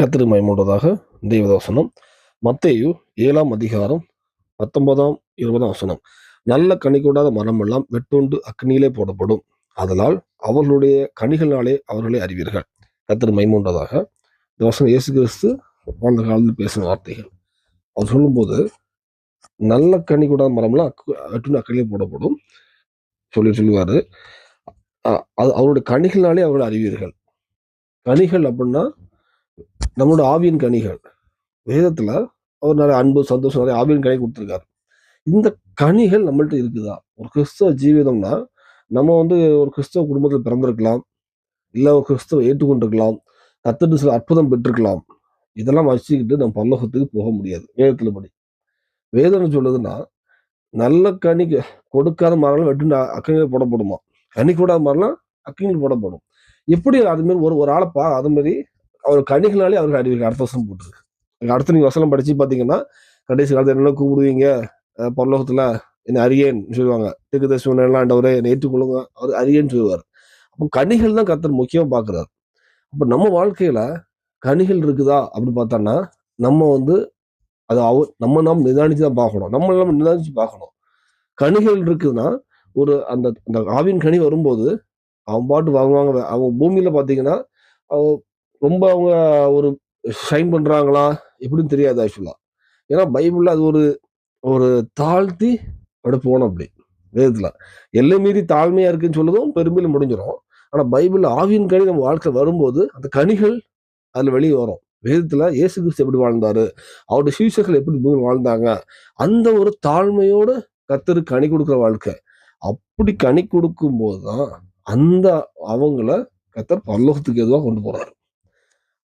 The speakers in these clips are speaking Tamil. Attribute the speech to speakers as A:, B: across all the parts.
A: கத்திரி மூன்றதாக தெய்வதோசனம் மத்தேயு ஏழாம் அதிகாரம் பத்தொன்பதாம் இருபதாம் வசனம். நல்ல கனி கூடாத மரம் எல்லாம் வெட்டுண்டு அக்னியிலே போடப்படும். அதனால் அவர்களுடைய கனிகளாலே அவர்களை அறிவீர்கள். கத்திரி மைமூன்றதாக இந்த வசனம் இயேசு கிறிஸ்து வாழ்ந்த காலத்தில் பேசின வார்த்தைகள். அவர் சொல்லும்போது நல்ல கனி கூடாத மரம்லாம் வெட்டுண்டு அக்னியிலே போடப்படும். சொல்லி சொல்லுவார். அது அவருடைய கனிகளாலே அவர்களை அறிவீர்கள். கனிகள் அப்படின்னா நம்மளோட ஆவியின் கனிகள். வேதத்தில் அவர் நிறைய அன்பு சந்தோஷம் நிறைய ஆவியின் கனி கொடுத்துருக்காரு. இந்த கனிகள் நம்மள்ட்ட இருக்குதா? ஒரு கிறிஸ்தவ ஜீவிதம்னா நம்ம வந்து ஒரு கிறிஸ்தவ குடும்பத்தில் பிறந்திருக்கலாம். இல்லை ஒரு கிறிஸ்தவ ஏற்றுக்கொண்டிருக்கலாம். கத்துட்டு சில அற்புதம் பெற்றிருக்கலாம். இதெல்லாம் வச்சுக்கிட்டு நம்ம பல்லோகத்துக்கு போக முடியாது. வேதத்தில் படி. வேதம்னு சொல்லுதுன்னா நல்ல கனி கொடுக்காத மரம்லாம் வெட்டு அக்கங்கள் போடப்படுமா? கனி கூடாத மரம்லாம் அக்கங்கள் போடப்படும். எப்படி அதுமாரி ஒரு ஒரு ஆளை பா அது மாதிரி அவர் கணிகளாலே அவருக்கு அறிவிக்க அடுத்த வருஷம் போட்டுருக்கு. அடுத்த அடுத்து நீங்க வசனம் படித்து பார்த்தீங்கன்னா கடைசி காலத்தில் என்ன கூப்பிடுவீங்க? பரலோகத்தில் என்ன அரியேன் சொல்லுவாங்க. திக்கு எல்லாம் ஆண்டவரே என்னை ஏற்றுக்கொள்ளுங்க. அவர் அரியேன்னு சொல்லுவார். அப்போ கனிகள் தான் கத்தர் முக்கியமாக பார்க்குறாரு அப்போ நம்ம வாழ்க்கையில் கனிகள் இருக்குதா அப்படின்னு பார்த்தோன்னா நம்ம வந்து அது அவ நம்ம நாம் நிதானித்து தான் பார்க்கணும். நம்ம நம்ம நிதானித்து பார்க்கணும். கனிகள் இருக்குதுன்னா ஒரு அந்த அந்த ஆவின் கனி வரும்போது அவன் பாட்டு வாங்குவாங்க. அவன் பூமியில் பார்த்தீங்கன்னா அவன் ரொம்ப அவங்க ஒரு ஷைன் பண்ணுறாங்களா எப்படின்னு தெரியாது ஆக்சுவலாக ஏன்னா பைபிளில் அது ஒரு ஒரு தாழ்த்தி அப்படி போனோம் அப்படி வேதத்தில். எல்லை மீறி தாழ்மையாக இருக்குன்னு சொல்லதும் பெருமையில் முடிஞ்சிடும் ஆனால் பைபிள் ஆவியின் கனி நம்ம வாழ்க்கை வரும்போது அந்த கனிகள் அதில் வெளியே வரும். வேதத்தில் இயேசு கிறிஸ்து எப்படி வாழ்ந்தாரு? அவருடைய சீசர்கள் எப்படி பூமி வாழ்ந்தாங்க? அந்த ஒரு தாழ்மையோடு கத்தரு கனி கொடுக்குற வாழ்க்கை. அப்படி கனி கொடுக்கும்போது தான் அந்த அவங்கள கத்தர் பல்லோகத்துக்கு எதுவாக கொண்டு போகிறாரு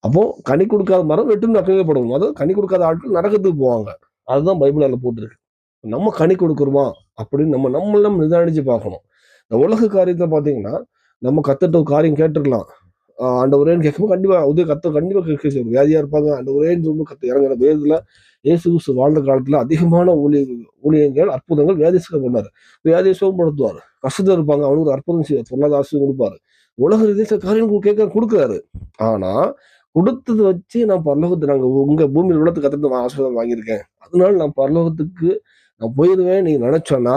A: அப்போ கனி கொடுக்காத மரம் வெட்டு நக்கப்படுவோம் அதாவது கனி கொடுக்காத ஆட்கள் நரகத்துக்கு போவாங்க. அதுதான் பைபிள் அதில் போட்டிருக்கு. நம்ம கனி கொடுக்குறோமா? அப்படின்னு நம்ம நம்மள நம்ம நிதானிச்சு பார்க்கணும். இந்த உலக காரியத்தை பார்த்தீங்கன்னா நம்ம கத்துட்ட ஒரு காரியம் கேட்டுருக்கலாம். ஆஹ் ஒரேன்னு கேட்கும்போது கண்டிப்பாக உதவி கத்த கண்டிப்பாக கேட்க செய்யும் இருப்பாங்க. இருப்பாங்க ஒரேன்னு ரொம்ப கத்து இறங்குற வேதில் இயேசு கிறிஸ்து வாழ்ந்த காலத்தில் அதிகமான ஊழிய ஊழியங்கள் அற்புதங்கள் வியாதிசுக பண்ணார். வியாதியை சுகப்படுத்துவார் கஷ்டத்தில் இருப்பாங்க. அவனுக்கு ஒரு அற்புதம் செய்ய பொருளாதார ஆசிரியம் கொடுப்பாரு. உலக ரீதியில் காரியம் கேட்க கொடுக்குறாரு. ஆனா கொடுத்தது வச்சு நான் பரலோகத்தை நாங்கள் உங்கள் பூமியில் உள்ளத்துக்கு கற்றுட்டு ஆசீர்வாதம் வாங்கியிருக்கேன். அதனால நான் பரலோகத்துக்கு நான் போயிடுவேன் நீங்கள் நினச்சோன்னா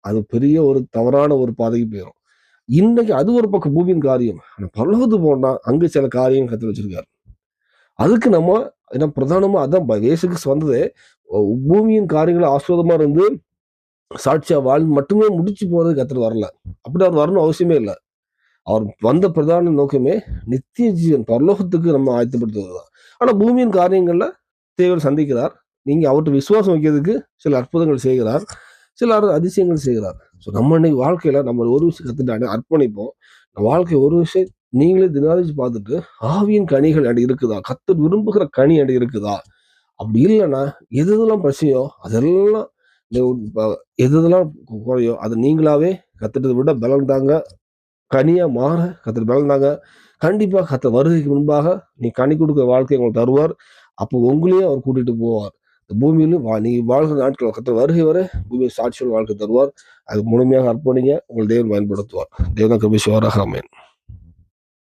A: அது பெரிய ஒரு தவறான ஒரு பாதைக்கு போயிடும் இன்னைக்கு அது ஒரு பக்கம் பூமியின் காரியம். ஆனால் பரலோகத்துக்கு போனால் அங்கே சில காரியம் கற்று வச்சிருக்காரு. அதுக்கு நம்ம ஏன்னா பிரதானமாக அதான் ப- இயேசு வந்ததே. பூமியின் காரியங்களை ஆஸ்வாதமாக இருந்து சாட்சியாக வாழ்ந்து மட்டுமே முடிச்சு போகிறது கத்துட்டு வரல. அப்படி அவர் வரணும் அவசியமே இல்லை. அவர் வந்த பிரதான நோக்கமே நித்திய ஜீவன் பரலோகத்துக்கு நம்ம ஆயத்தப்படுத்துவது தான் ஆனால் பூமியின் காரியங்களில் தேவர் சந்திக்கிறார். நீங்கள் அவர்கிட்ட விசுவாசம் வைக்கிறதுக்கு சில அற்புதங்கள் செய்கிறார். சில அதிசயங்கள் செய்கிறார். ஸோ நம்ம இன்னைக்கு வாழ்க்கையில் நம்ம ஒரு விஷயம் கத்துட்டாங்க அர்ப்பணிப்போம். நம்ம வாழ்க்கை ஒரு விஷயம் நீங்களே தினாதிச்சு பார்த்துட்டு ஆவியின் கனிகள் அடி இருக்குதா? கத்து விரும்புகிற கனி அடி இருக்குதா? அப்படி இல்லைன்னா எது எதெல்லாம் பிரச்சனையோ அதெல்லாம் எது எதெல்லாம் குறையோ அதை நீங்களாவே கத்துட்டதை விட பலம் தாங்க கனியாக மாற கத்தர் பிறந்தாங்க. கண்டிப்பாக கத்த வருகைக்கு முன்பாக நீ கனி கொடுக்குற வாழ்க்கை உங்களுக்கு தருவார். அப்போ உங்களையும் அவர் கூட்டிகிட்டு போவார். இந்த பூமியிலும் வா நீ வாழ்கிற நாட்கள் கத்த வருகை வரை பூமியை சாட்சியோட வாழ்க்கை தருவார். அது முழுமையாக அர்ப்பணிங்க. உங்கள் தேவன் பயன்படுத்துவார். தேவன் கபிஷ் அமேன்